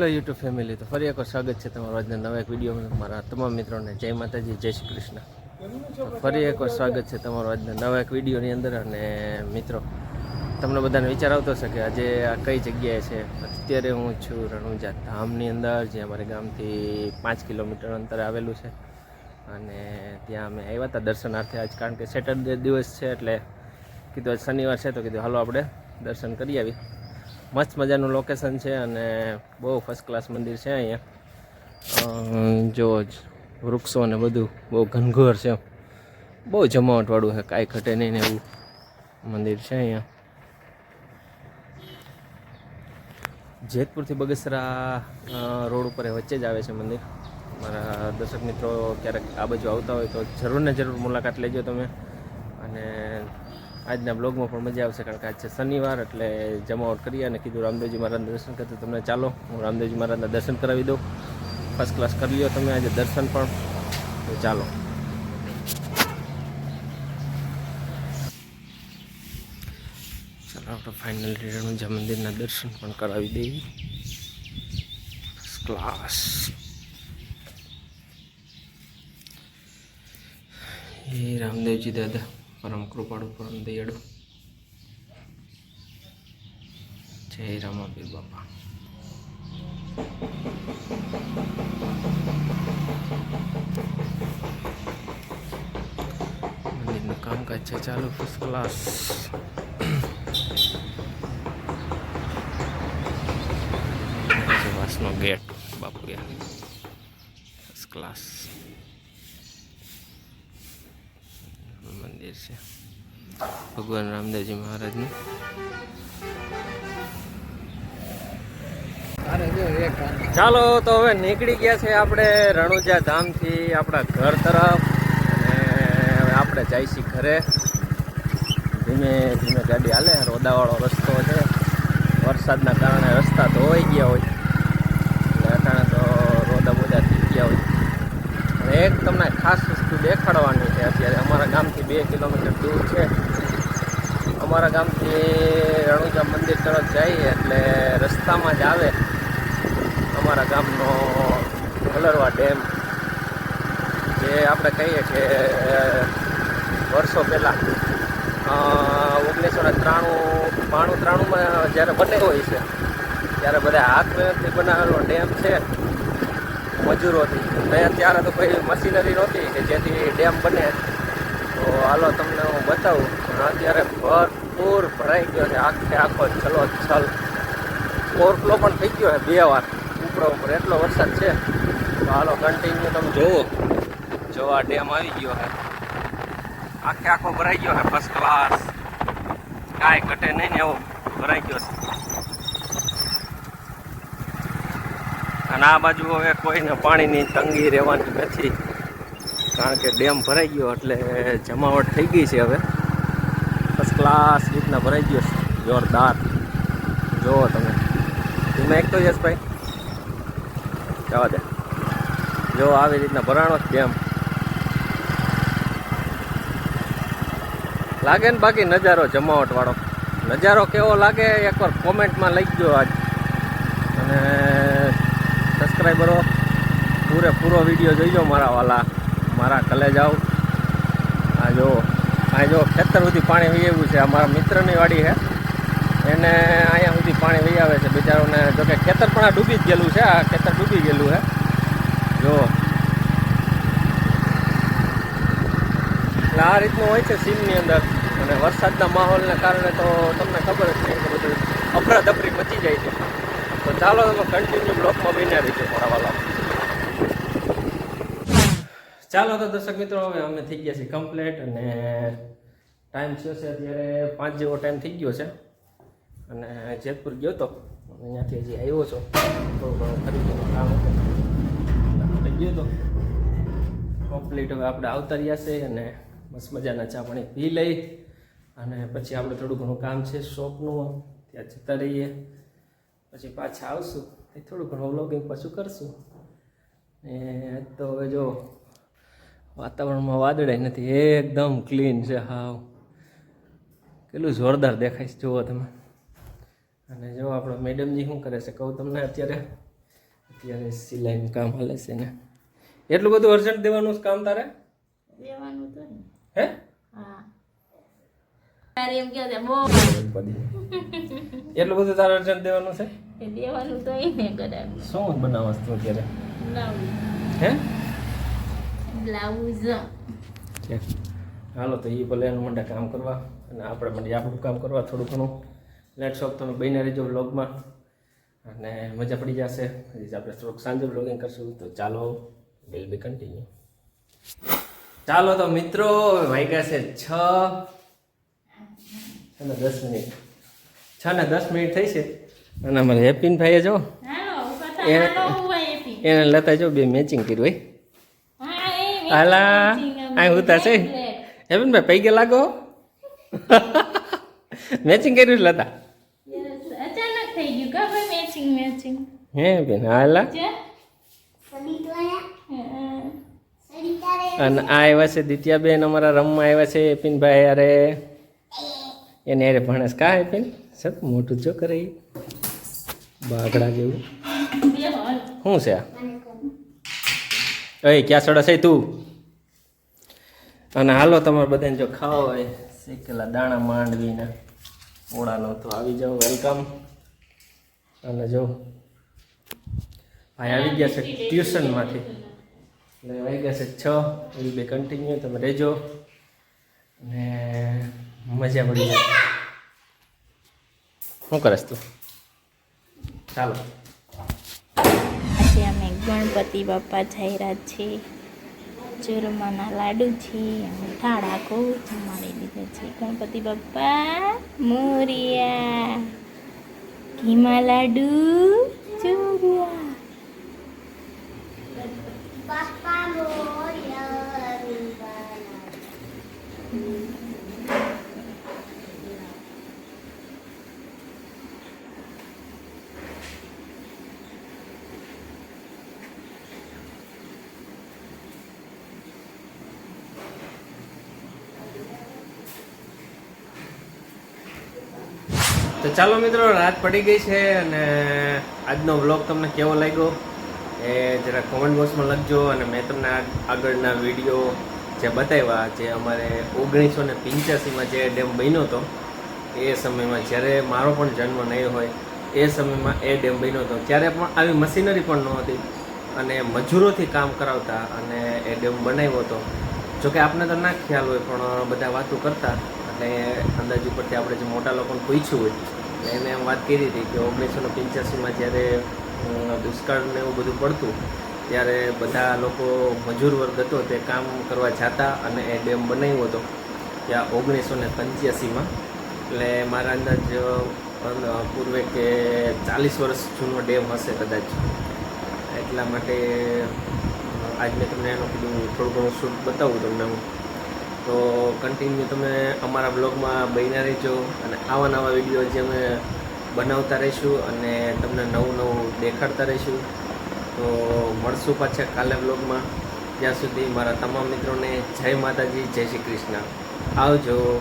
Hello YouTube family તો ફરી એકવાર સ્વાગત છે તમારું આજના નવા એક વિડીયોમાં મારા તમામ મિત્રોને. જય માતાજી, જય શ્રી કૃષ્ણ. તો ફરી એકવાર સ્વાગત છે તમારું આજના નવા એક વિડીયોની અંદર. અને મિત્રો, તમને બધાને વિચાર આવતો હશે કે આજે આ કઈ જગ્યાએ છે? અત્યારે હું છું રણુજા ધામની અંદર જે અમારે ગામથી પાંચ કિલોમીટર અંતરે આવેલું છે. અને ત્યાં અમે આવ્યા હતા દર્શનાર્થે આજ, કારણ કે સેટરડે દિવસ છે એટલે કીધું, આજ શનિવાર છે, તો કીધું, હાલો, આપણે દર્શન કરી આવી. મસ્ત મજાનું લોકેશન છે અને બહુ ફર્સ્ટ ક્લાસ મંદિર છે અહીંયા. જો વૃક્ષો ને બધું બહુ ઘનઘોર છે. બહુ જમાવટવાળું છે, કાંઈ ઘટે નહીં ને એવું મંદિર છે અહીંયા. જેતપુરથી બગસરા રોડ ઉપર વચ્ચે જ આવે છે મંદિર. મારા દર્શક મિત્રો ક્યારેક આ બાજુ આવતા હોય તો જરૂર ને જરૂર મુલાકાત લેજો તમે. અને આજના બ્લોગમાં પણ મજા આવશે કારણ કે આજ છે શનિવાર એટલે જમાવટ કરી અને કીધું રામદેવજી મહારાજના દર્શન કરતા તમને ચાલો હું રામદેવજી મહારાજના દર્શન કરાવી દઉં. ફર્સ્ટ ક્લાસ કરી લ્યો તમે આજે દર્શન પણ. તો ચાલો. ચાલો આપણે ફાઇનલ રણુજા મંદિરના દર્શન પણ કરાવી દઈએ. ફર્સ્ટ ક્લાસ એ રામદેવજી દાદા. પરમ કૃપાળુ, પરમ દયાળુ. જય રામાપીર બાપા. મંદિરનું કામકાજ છે ચાલુ ફર્સ્ટ ક્લાસ વાસનો ગેટ બાપુયા ફર્સ્ટ ક્લાસ મંદિર છે. ભગવાન રામદેવજી મહારાજનું. ચાલો, તો હવે નીકળી ગયા છે આપણે રણુજા ધામથી આપણા ઘર તરફ. અને આપણે જઈશી ઘરે. ધીમે ધીમે ગાડી હાલે. રોદાવાળો રસ્તો છે. વરસાદના કારણે રસ્તા ધોવાઈ ગયા હોય એટલે અટાણે તો રોદા બોદા થઈ ગયા હોય અને એક તમને ખાસ વસ્તુ દેખાડવાની છે અત્યારે. અમારા ગામથી બે કિલોમીટર દૂર છે. અમારા ગામથી રણુજા મંદિર તરફ જઈએ એટલે રસ્તામાં જ આવે. અમારા ગામનો કલરવા ડેમ, જે આપણે કહીએ કે વર્ષો પહેલાં ઓગણીસો ને ત્રાણું, બાણું ત્રાણુંમાં જ્યારે બન્યો હોય છે, ત્યારે બધા હાથ મહેનતથી બનાવેલો ડેમ છે. મજૂરોથી ને ત્યારે તો કોઈ મશીનરી નહોતી કે જેથી ડેમ બને. તો હાલો તમને હું બતાવું, પણ અત્યારે ભરપૂર ભરાઈ ગયો છે આખે આખો છલો છલ ઓવરફ્લો પણ થઈ ગયો છે બે વાર, ઉપર ઉપર એટલો વરસાદ છે. તો હાલો કન્ટિન્યુ તમે જોવો. જો ડેમ આવી ગયો છે. આખે આખો ભરાઈ ગયો છે ફર્સ્ટ ક્લાસ કાંઈ ઘટે નહીં ને એવો, ભરાઈ ગયો છે. અને આ બાજુ હવે કોઈને પાણીની તંગી રહેવાની નથી. કારણ કે ડેમ ભરાઈ ગયો એટલે જમાવટ થઈ ગઈ છે હવે. ફર્સ્ટ ક્લાસ રીતના ભરાઈ ગયો છે. જોરદાર. જુઓ તમે. તમે એક તો યશભાઈ. જવા દે. જો આવી રીતના ભરાણો જ ડેમ. લાગે ને બાકી નજારો જમાવટ વાળો નજારો કેવો લાગે એકવાર કોમેન્ટમાં લઈ ગયો આજ. સબસ્ક્રાઈબરો પૂરેપૂરો વીડિયો જોઈજો મારા વાલા, મારા કલે જાઓ આ જો આ જો ખેતર સુધી પાણી વહી આવ્યું છે, આ મારા મિત્રની વાડી છે. એને અહીંયા સુધી પાણી વહી આવે છે, બિચારોને જોકે ખેતર પણ આ ડૂબી જ ગયેલું છે, આ ખેતર ડૂબી ગયેલું છે. જો. એટલે આ રીતનું હોય છે સીનની અંદર. અને વરસાદના માહોલને કારણે તો તમને ખબર જ છે કે બધું અફરાતફરી મચી જાય છે. તો ચાલો તમે કન્ટિન્યુ બ્લોકમાં બન્યા રહીજો મારા વાલા ચાલો તો દર્શક મિત્રો, હવે અમે થઈ ગયા છીએ કમ્પ્લેટ અને ટાઈમ થયો છે અત્યારે પાંચ જેવો ટાઈમ થઈ ગયો છે. અને જેતપુર ગયો તો અહીંયાથી હજી આવ્યો છો. થોડું ઘણું ખરીદીનું કામ હતું. ગયો તો. કમ્પ્લીટ હવે આપણે આવતા રહ્યા છે અને બસ મજાના ચા પાણી પી લઈ. અને પછી આપણે થોડું ઘણું કામ છે, શોપનું. ત્યાં જતા રહીએ. પછી પાછા આવશું. એ થોડું ઘણું વ્લોગિંગ પાછું કરશું. એ તો હવે જો વાતાવરણમાં વાદળાય નથી. એકદમ ક્લીન છે હાવ. કેટલું જોરદાર દેખાય છે. જુઓ તમે. અને જો આપણો મેડમજી શું કરે છે? કહું તમને અત્યારે. અત્યારે સિલાઈનું કામ હાલે છે ને. એટલું બધું અર્જન્ટ દેવાનું કામ તારે? દેવાનું તો હે? હા. એમ કહે છે બહુ એટલું બધું તારે અર્જન્ટ દેવાનું છે? એ દેવાનું તો એને કરાવ્યું શું બનાવસ તું અત્યારે? હે? બ્લાઉઝ. હાલો તો એ ભલે એનું માટે કામ કરવા અને આપણે માટે આપણું કામ કરવા થોડું ઘણું. લેટ શોપ તમે બહીને રહેજો બ્લોગમાં અને મજા પડી જશે. આપણે થોડુંક સાંજે બ્લોગિંગ કરશું તો ચાલો વિલ બી કન્ટિન્યુ ચાલો તો મિત્રો વાગ્યા છે છ. અને દસ મિનિટ. છ ને દસ મિનિટ થઈ છે. અને અમારે હેપીન ભાઈએ જો એને લેતા જો બે મેચિંગ કર્યું હોય. હાલા આ ઉતા છે. હેપીન ભાઈ પૈકે લાગો? મેચિંગ કર્યું લતા? અચાનક થઈ ગયું. કા મેચિંગ મેચિંગ હે બેન હાલા. અને આ આવ્યા છે દિત્યાબેન અમારા રમવા આવ્યા છે એપિનભાઈ અરે. એને અરે ભણસ કા એપિન સર, મોટું જો કરે બાગડા જેવું. શું છે આ? એ ક્યાં સડસ છે તું? અને હાલો, તમારે બધાને જો ખાવા હોય, શેકેલા દાણા માંડવીના. ઓળાનો તો આવી જાઓ વેલકમ અને જો, ભાઈ આવી ગયા છે ટ્યુશનમાંથી. એટલે આવી ગયા છે છ, એ બે કન્ટિન્યુ તમે રહેજો. અને મજા પડી જાય. શું કરસ તું? ચાલો. આજે અમે ગણપતિ બાપા જઈ રહ્યા છીએ ચૂરમાના લાડુ છે અને ઠાળા જમાડી દીધા છે. ગણપતિ બાપા મોરિયા ઘીમા લાડુ ચૂર્યા. ચાલો મિત્રો, રાત પડી ગઈ છે અને આજનો વ્લોગ તમને કેવો લાગ્યો એ જરા કોમેન્ટ બોક્સમાં લખજો અને મેં તમને આગળના વીડિયો જે બતાવ્યા, જે અમારે ઓગણીસો ને પંચ્યાસીમાં જે ડેમ બન્યો હતો, એ સમયમાં જ્યારે મારો પણ જન્મ નહીં હોય, એ સમયમાં એ ડેમ બન્યો હતો. ત્યારે પણ આવી મશીનરી પણ નહોતી અને મજૂરોથી કામ કરાવતા અને એ ડેમ બનાવ્યો હતો. જોકે આપને તો ના ખ્યાલ હોય, પણ બધા વાતો કરતા. એટલે અંદાજ ઉપરથી આપણે જે મોટા લોકોને પૂછ્યું હોય એને એમ વાત કરી હતી કે ઓગણીસો પંચ્યાસીમાં જ્યારે દુષ્કાળને એવું બધું પડતું, ત્યારે બધા લોકો મજૂર વર્ગ હતો તે કામ કરવા જતા અને એ ડેમ બનાવ્યો હતો. ત્યાં ઓગણીસો ને પંચ્યાસીમાં. એટલે મારા અંદાજ પૂર્વે કે ચાલીસ વર્ષ જૂનો ડેમ હશે કદાચ. એટલા માટે આજ મેં તમને એનું કીધું, થોડું ઘણું શૂટ બતાવું તમને હું. તો કન્ટિન્યુ તમે અમારા બ્લોગમાં બન્યા રહેજો અને આવા નવા વીડિયો જે અમે બનાવતા રહીશું અને તમને નવું નવું દેખાડતા રહીશું. તો મળશું પાછા કાલે બ્લોગમાં ત્યાં સુધી મારા તમામ મિત્રોને જય માતાજી, જય શ્રી કૃષ્ણ. આવજો.